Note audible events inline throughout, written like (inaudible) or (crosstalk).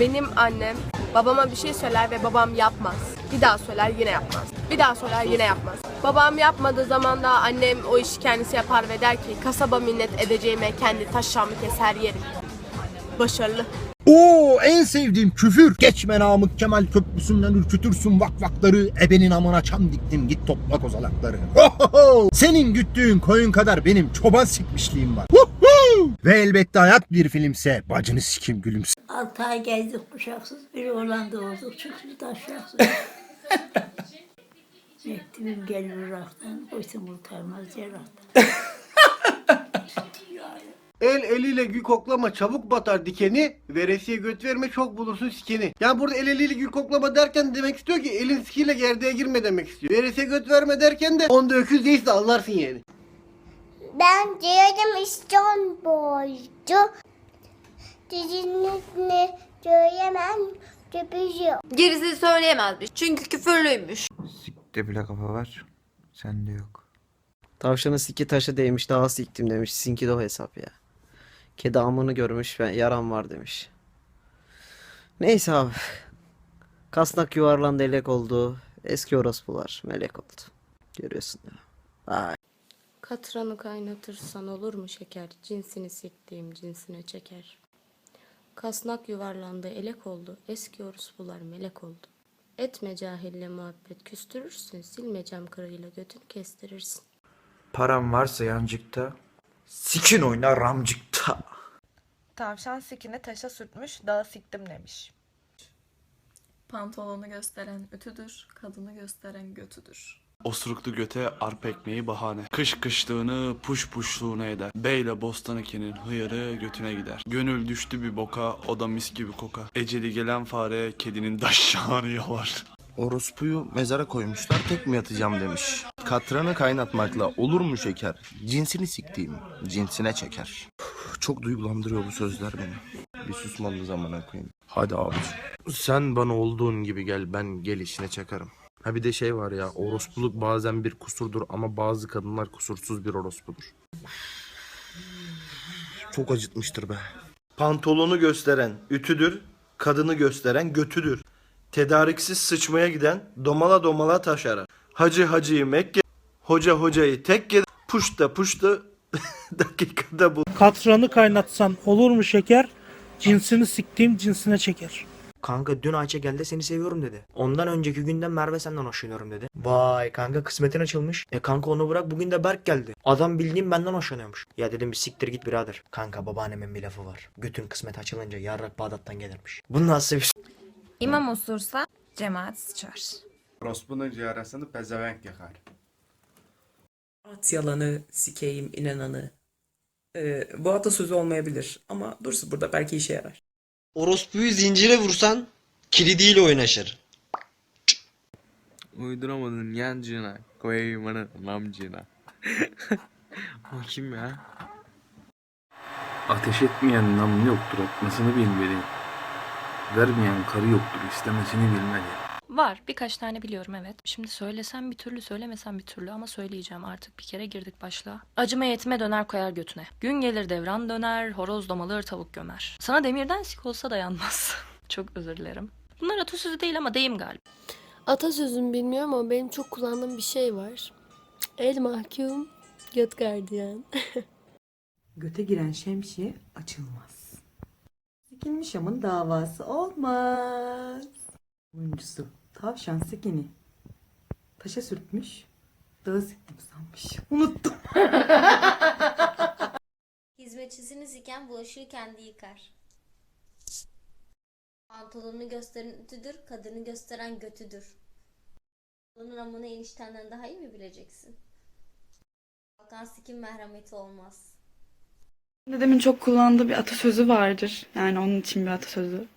Benim annem babama bir şey söyler ve babam yapmaz. Bir daha söyler yine yapmaz. Bir daha söyler yine yapmaz. Babam yapmadığı zaman da annem o işi kendisi yapar ve der ki kasaba minnet edeceğime kendi taşşamı keser yerim. Başarılı. Oo en sevdiğim küfür. Geçme Namık Kemal Köprüsü'nden ürkütürsün vakvakları. Ebenin amına çam diktim git topla kozalakları. Senin güttüğün koyun kadar benim çoban sikmişliğim var. Ve elbette hayat bir filmse bacını sikim gülümse. Altı ay gezdik kuşaksız. Bir oğlan doğurduk. Çıksız taşaksız. (laughs) Mektubum gelir Irak'tan. Koysun kurtarmaz cerrahtan. (laughs) El eliyle gül koklama çabuk batar dikeni, veresiye göt verme çok bulursun sikeni. Yani burada el eliyle gül koklama derken demek istiyor ki elin sikiyle gerdeğe girme demek istiyor. Veresiye göt verme derken de onda öküz değilse anlarsın yani. Ben diyorum İstanbul'cu. Dizinizini söyleyemem. Sürpriz yok. Gerisini söyleyemezmiş. Çünkü küfürlüymüş. Sikte bile kafa var. Sende yok. Tavşanın siki taşı değmiş daha siktim demiş. Sizinki de o hesap ya. Kedi amını görmüş ve yaram var demiş. Neyse abi. Kasnak yuvarlandı elek oldu. Eski orospular melek oldu. Görüyorsun ya. Ay. Katranı kaynatırsan olur mu şeker? Cinsini siktiğim cinsine çeker. Kasnak yuvarlandı elek oldu. Eski orospular melek oldu. Etme cahille muhabbet küstürürsün. Silmecem kırığıyla götün kestirirsin. Param varsa yancıkta. Sikin oyna ramcıkta. Tavşan sikini taşa sürtmüş, dağa siktim demiş. Pantolonu gösteren ütüdür, kadını gösteren götüdür. Osuruklu göte arpa ekmeği bahane. Kış kışlığını puş puşluğuna eder. Beyle bostan ekinin hıyarı götüne gider. Gönül düştü bir boka, o da mis gibi koka. Eceli gelen fare kedinin daşşağını yalar. Orospuyu mezara koymuşlar tek mi yatacağım demiş. Katranı kaynatmakla olur mu şeker? Cinsini siktiğim cinsine çeker. Üf, Çok duygulandırıyor bu sözler beni. Bir susmalı zamana koyayım. Hadi abi. Sen bana olduğun gibi gel ben gelişine çakarım. Ha bir de şey var ya orospuluk bazen bir kusurdur ama bazı kadınlar kusursuz bir orospudur. Çok acıtmıştır be. Pantolonu gösteren ütüdür, kadını gösteren götüdür. Tedariksiz sıçmaya giden domala domala taş arar. Hacı hacıyı Mekke, hoca hocayı tekke, puşta puşta (laughs) dakikada bu. Katranı kaynatsan olur mu şeker? Cinsini siktiğim cinsine çeker. Kanka dün Ayça geldi seni seviyorum dedi. Ondan önceki günden Merve senden hoşlanıyorum dedi. Vay kanka kısmetin açılmış. E kanka onu bırak bugün de Berk geldi. Adam bildiğim benden hoşlanıyormuş. Ya dedim bir siktir git birader. Kanka babaannemin bir lafı var. Götün kısmet açılınca yarrak Bağdat'tan gelirmiş. Bu nasıl bir İmam osursa cemaat sıçar. Rospu'nun ciğeresini pezevenk yakar. At yalanı, sikeyim inananı. Ee, bu atasözü olmayabilir ama dursun burada belki işe yarar. Orospuyu zincire vursan kilidiyle oynaşır. Uyduramadın yancına. Koyayım bana namcına. (laughs) o kim ya? Ateş etmeyen nam yoktur, atmasını bilmeli. Vermeyen karı yoktur, istemesini bilmeli. Var, birkaç tane biliyorum evet. Şimdi söylesem bir türlü, söylemesem bir türlü ama söyleyeceğim artık. Bir kere girdik başlığa. Acıma yetime döner koyar götüne. Gün gelir devran döner, horoz domalır tavuk gömer. Sana demirden sik olsa dayanmaz. (laughs) Çok özür dilerim. Bunlar atasözü değil ama deyim galiba. Atasözünü bilmiyorum ama benim çok kullandığım bir şey var. El mahkum, göt gardiyan. (laughs) Göte giren şemsiye açılmaz. Sikilmiş amın davası olmaz. Oyuncusu tavşan sikini taşa sürtmüş. Dağı siktim sanmış. Unuttum. (laughs) Hizmetçisini siken bulaşığı kendi yıkar. Pantolonu gösteren ütüdür, kadını gösteren götüdür. Onun amını eniştenden daha iyi mi bileceksin? Balkan sikin merhameti olmaz. Dedemin çok kullandığı bir atasözü vardır. Yani onun için bir atasözü.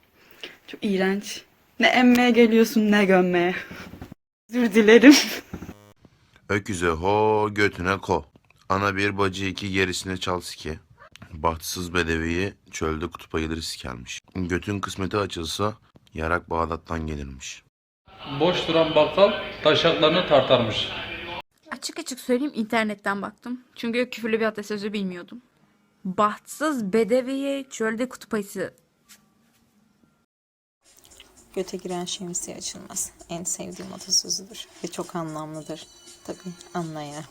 Çok iğrenç. Ne emmeye geliyorsun ne gömmeye. Özür dilerim. Öküze ho götüne ko. Ana bir bacı iki gerisine çal sike. Bahtsız bedeviyi çölde kutup ayıları sikermiş. Götün kısmeti açılsa yarak Bağdat'tan gelirmiş. Boş duran bakkal taşaklarını tartarmış. Açık açık söyleyeyim internetten baktım. Çünkü küfürlü bir atasözü bilmiyordum. Bahtsız bedeviye çölde kutup ayısı göte giren şemsiye açılmaz. En sevdiğim atasözüdür ve çok anlamlıdır. Tabii anlayan.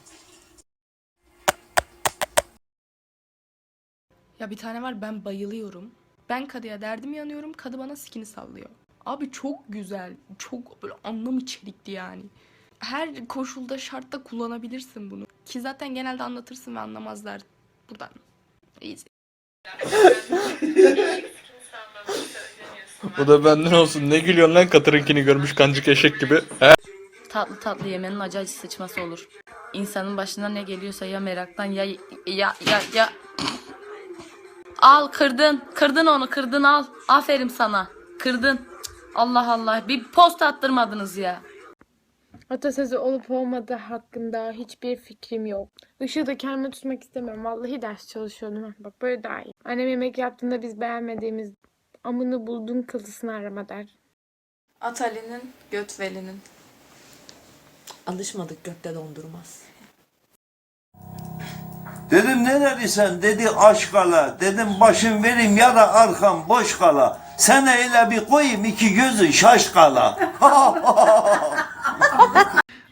Ya bir tane var ben bayılıyorum. Ben kadıya derdim yanıyorum. Kadı bana sikini sallıyor. Abi çok güzel. Çok böyle anlam içerikli yani. Her koşulda şartta kullanabilirsin bunu. Ki zaten genelde anlatırsın ve anlamazlar. Buradan. İyiyiz. Bu da benden olsun. Ne gülüyorsun lan katırınkini görmüş kancık eşek gibi. He? Tatlı tatlı yemenin acı acı sıçması olur. İnsanın başına ne geliyorsa ya meraktan ya ya ya ya Al kırdın. Kırdın onu kırdın al. Aferin sana. Kırdın. Cık, Allah Allah. Bir post attırmadınız ya. Atasözü olup olmadığı hakkında hiçbir fikrim yok. Işığı da kendime tutmak istemiyorum. Vallahi ders çalışıyordum. Bak böyle daha iyi. Annem yemek yaptığında biz beğenmediğimiz amını buldun kılısını arama der. Atali'nin Götveli'nin. Alışmadık gökte dondurmaz. Dedim neredeysen dedi aşk kala. Dedim başım vereyim ya da arkam boş kala. Sen öyle bir koyayım iki gözün şaş kala. (laughs)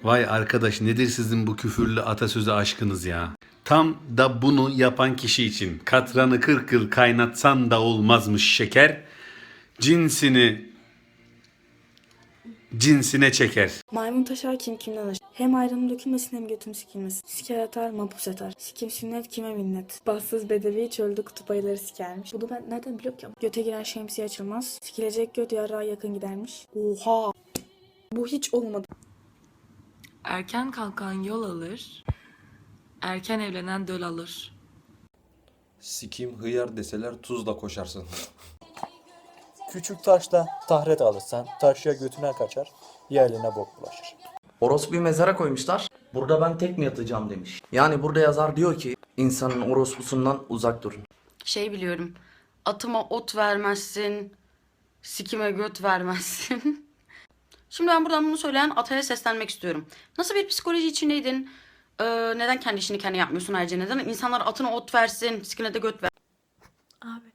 Vay arkadaş nedir sizin bu küfürlü atasözü aşkınız ya? Tam da bunu yapan kişi için katranı kırk yıl kaynatsan da olmazmış şeker. Cinsini cinsine çeker. Maymun taşar kim kimden aşar. Hem ayranım dökülmesin hem götüm sikilmesin. Siker atar mapus atar. Sikim sünnet kime minnet. Bassız bedevi çölde kutup ayıları sikermiş. Bunu ben nereden biliyorum ki? Göte giren şemsiye açılmaz. Sikilecek göt yarrağa yakın gidermiş. Oha. Bu hiç olmadı. Erken kalkan yol alır. Erken evlenen döl alır. Sikim hıyar deseler tuzla koşarsın. (laughs) Küçük taşla tahret alırsan taş ya götüne kaçar ya eline bok bulaşır. Orospu'yu mezara koymuşlar. Burada ben tek mi yatacağım demiş. Yani burada yazar diyor ki insanın orospusundan uzak durun. Şey biliyorum. Atıma ot vermezsin. Sikime göt vermezsin. (laughs) Şimdi ben buradan bunu söyleyen ataya seslenmek istiyorum. Nasıl bir psikoloji içindeydin? Ee, neden kendi işini kendi yapmıyorsun ayrıca? Neden insanlar atına ot versin, sikine de göt ver. Abi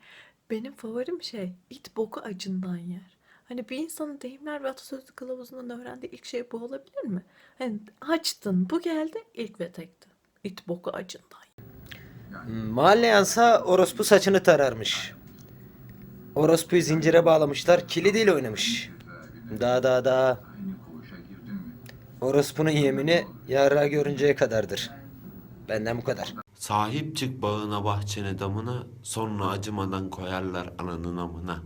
benim favorim şey it boku acından yer. Hani bir insanın deyimler ve atasözü kılavuzundan öğrendiği ilk şey bu olabilir mi? Hani açtın bu geldi ilk ve tekti. İt boku acından Mahalle yansa orospu saçını tararmış. Orospuyu zincire bağlamışlar, kilidiyle oynamış. Da da da. Orospunun yemini yarra görünceye kadardır. Benden bu kadar. Sahip çık bağına bahçene damına sonra acımadan koyarlar ananın amına.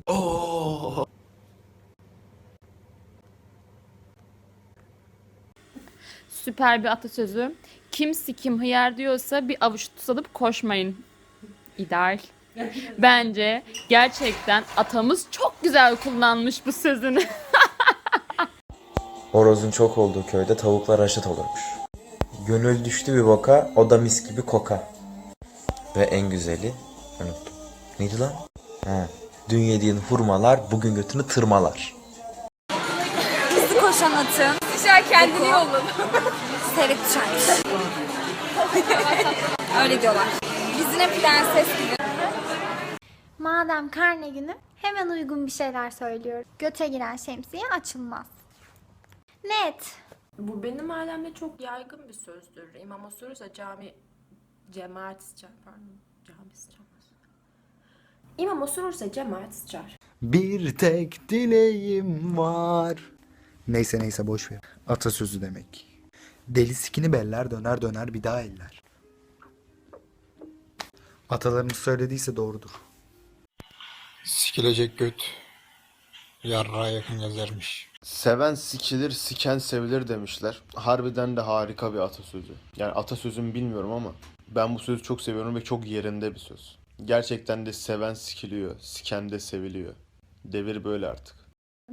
Süper bir atasözü. Kim sikim hıyar diyorsa bir avuç tutup koşmayın. İdeal. Bence gerçekten atamız çok güzel kullanmış bu sözünü. (laughs) Horozun çok olduğu köyde tavuklar haşet olurmuş. Gönül düştü bir boka, o da mis gibi koka. Ve en güzeli, unuttum. Neydi lan? Ha, dün yediğin hurmalar bugün götünü tırmalar. Hızlı koşan atın. Düşer kendini yolun. Seyrek düşermiş. Öyle diyorlar. Biz yine prenses gibi. Madem karne günü hemen uygun bir şeyler söylüyorum. Göte giren şemsiye açılmaz. Net. Bu benim ailemde çok yaygın bir sözdür. İmam osurursa cami cemaat sıçar pardon. Cami sıçramaz. İmam osurursa cemaat sıçar. Bir tek dileğim var. Neyse neyse boş ver. Atasözü demek. Deli sikini beller döner döner bir daha eller. Atalarımız söylediyse doğrudur. Sikilecek göt yarrağa yakın yazarmış. Seven sikilir, siken sevilir demişler. Harbiden de harika bir atasözü. Yani atasözümü bilmiyorum ama ben bu sözü çok seviyorum ve çok yerinde bir söz. Gerçekten de seven sikiliyor, siken de seviliyor. Devir böyle artık.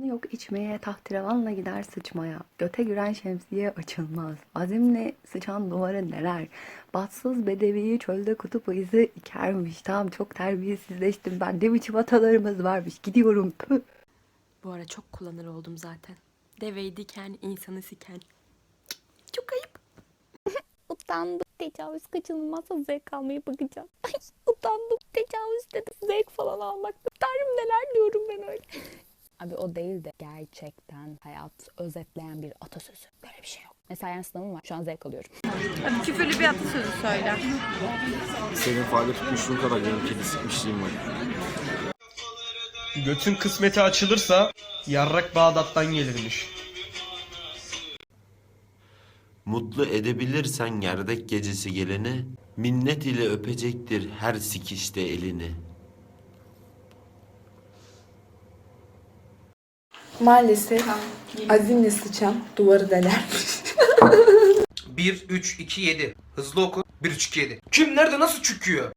Yok içmeye tahterevanla gider sıçmaya. Göte giren şemsiye açılmaz. Azimle sıçan duvarı neler. Batsız bedeviyi çölde kutup ayısı ikermiş. Tamam çok terbiyesizleştim ben. Ne biçim atalarımız varmış. Gidiyorum. Püh. Bu ara çok kullanır oldum zaten. Deveyi diken, insanı siken. Çok ayıp. (laughs) Utandım. Tecavüz kaçınılmazsa zevk almaya bakacağım. Ay utandım. Tecavüz dedi. Zevk falan almakta. Tanrım neler diyorum ben öyle. (laughs) Abi o değil de gerçekten hayat özetleyen bir atasözü. Böyle bir şey yok. Mesela yani sınavım var. Şu an zevk alıyorum. Hadi küfürlü bir atasözü söyle. Senin fare tutmuşluğun kadar benim kedi sıkmışlığım var. Götün kısmeti açılırsa yarrak Bağdat'tan gelirmiş. Mutlu edebilirsen gerdek gecesi geleni, minnet ile öpecektir her sikişte elini. Maalesef azimle sıçan duvarı deler. 1 3 2 7. Hızlı oku. 1 3 2 7. Kim nerede nasıl çüküyor?